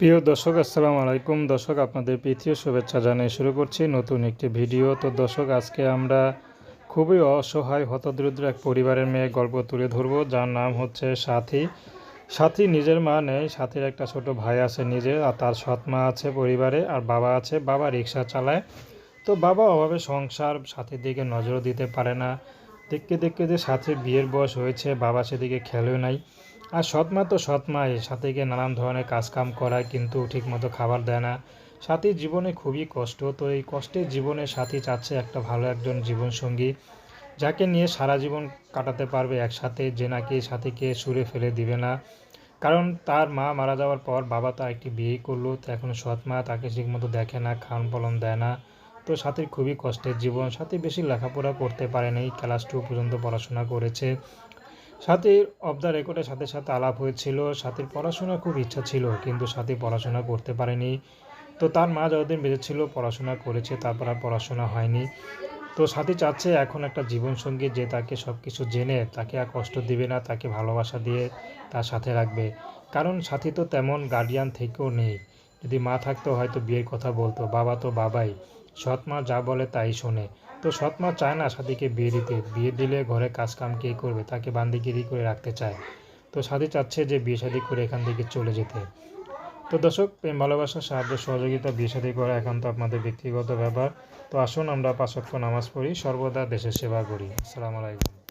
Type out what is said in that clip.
প্রিয় দর্শক, আসসালামু আলাইকুম। দর্শক, আপনাদের প্রীতীয় শুভেচ্ছা জানিয়ে শুরু করছি নতুন একটি ভিডিও। তো দর্শক, আজকে আমরা খুবই অসহায়, হতদরিদ্র এক পরিবারের মেয়ে গল্প তুলে ধরবো, যার নাম হচ্ছে সাথী। সাথী নিজের মা নেই, সাথীর একটা ছোট ভাই আছে নিজের আর তার সৎ মা আছে পরিবারে, আর বাবা আছে, বাবা রিক্সা চালায়। তো বাবা অভাবে সংসার সাথীর দিকে নজরও দিতে পারে না। দেখতে দেখতে যে সাথীর বিয়ের বয়স হয়েছে, বাবা সেদিকে খেলেও নাই। আর সৎমা তো সৎমাই, সাথীকে নানান ধরনের কাজকাম করায় কিন্তু ঠিকমতো খাবার দেয় না। সাথীর জীবনে খুবই কষ্ট, তো এই কষ্টের জীবনে সাথী চাচ্ছে একটা ভালো একজন জীবনসঙ্গী, যাকে নিয়ে সারা জীবন কাটাতে পারবে একসাথে, যে নাকি সাথীকে সুরে ফেলে দিবে না। কারণ তার মা মারা যাওয়ার পর বাবা তো একটি বিয়ে করল, তো এখন সৎ মা তাকে ঠিকমতো দেখে না, খান পালন দেয় না। তো সাথীর খুবই কষ্টের জীবন, সাথী বেশি লেখাপড়া করতে পারেনি, ক্লাস টু পর্যন্ত পড়াশোনা করেছে। সাথীর অফ দ্য রেকর্ডের সাথে সাথে আলাপ হয়েছিল সাথীর পড়াশোনা খুব ইচ্ছা ছিল, কিন্তু সাথী পড়াশোনা করতে পারেনি। তো তার মা যতদিন বেঁচে ছিল পড়াশোনা করেছে, তারপর আর পড়াশোনা হয়নি। তো সাথী চাচ্ছে এখন একটা জীবনসঙ্গী যে তাকে সব কিছু জেনে, তাকে আর কষ্ট দিবে না, তাকে ভালোবাসা দিয়ে তার সাথে রাখবে। কারণ সাথী তো তেমন গার্ডিয়ান থেকেও নেই। যদি মা থাকতো, হয়তো বিয়ের কথা বলতো। বাবা তো বাবাই। সৎ মা যা বলে তাই শোনে। তো সৎ মা চায় না সাথীকে বিয়ে দিতে। বিয়ে দিলে ঘরে কাজকাম কে করবে? তাকে বান্দিগিরি করে রাখতে চায়। তো সাথী চাচ্ছে যে বিয়ে শাদী করে এখান থেকে চলে যেতে। তো দর্শক, প্রেম, ভালোবাসা, সাহায্য, সহযোগিতা, বিয়ে শাদী করা একান্ত আপনাদের ব্যক্তিগত ব্যাপার। তো আসুন আমরা পাঁচক্য নামাজ পড়ি, সর্বদা দেশের সেবা করি। আসসালামু আলাইকুম।